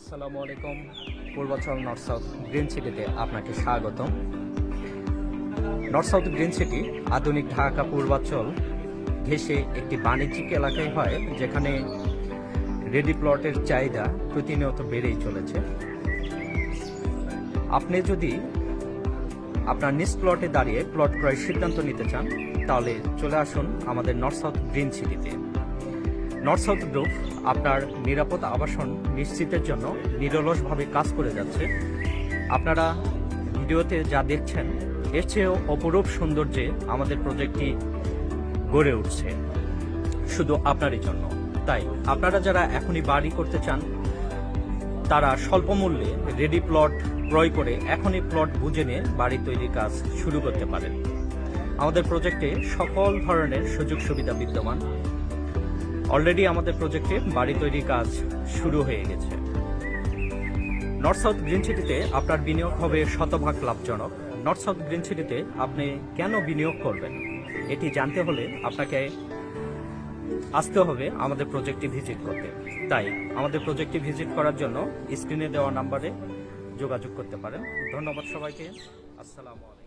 আসসালামু আলাইকুম। Purbachal north south green সিটিতে আপনাকে স্বাগতম। নর্থ সাউথ গ্রিন সিটি, আধুনিক ঢাকা পূর্বাচল, ঘেঁষে একটি বাণিজ্যিক এলাকায় হয়, যেখানে রেডি প্লটের চাহিদা প্রতিনিয়ত বেড়েই চলেছে। আপনি যদি আপনার নিজ প্লটে দাঁড়িয়ে প্লট ক্রয়ের সিদ্ধান্ত নিতে চান, তাহলে চলে আসুন আমাদের নর্থ সাউথ গ্রিন সিটিতে। নর্থ সাউথ গ্রুপ আপনার নিরাপদ আবাসন নিশ্চিতের জন্য নিরলসভাবে কাজ করে যাচ্ছে। আপনারা ভিডিওতে যা দেখছেন, এর চেয়েও অপরূপ সৌন্দর্যে আমাদের প্রজেক্টটি গড়ে উঠছে। শুধু আপনারই জন্য, তাই আপনারা যারা এখনই বাড়ি করতে চান, তারা স্বল্প মূল্যে রেডি প্লট ক্রয় করে এখনই প্লট বুঝে নিয়ে বাড়ি তৈরির কাজ শুরু করতে পারেন। আমাদের প্রজেক্টে সকল ধরনের সুযোগ সুবিধা বিদ্যমান। অলরেডি আমাদের প্রজেক্টে বাড়ি তৈরির কাজ শুরু হয়ে গেছে। নর্থ সাউথ গ্রিন সিটিতে আপনার বিনিয়োগ হবে শতভাগ লাভজনক। নর্থ সাউথ গ্রিন সিটিতে আপনি কেন বিনিয়োগ করবেন? এটি জানতে হলে আপনাকে আসতে হবে আমাদের প্রজেক্টটি ভিজিট করতে। তাই আমাদের প্রজেক্টটি ভিজিট করার জন্য স্ক্রিনে দেওয়া নাম্বারে যোগাযোগ করতে পারেন। ধন্যবাদ সবাইকে। আসসালামু আলাইকুম।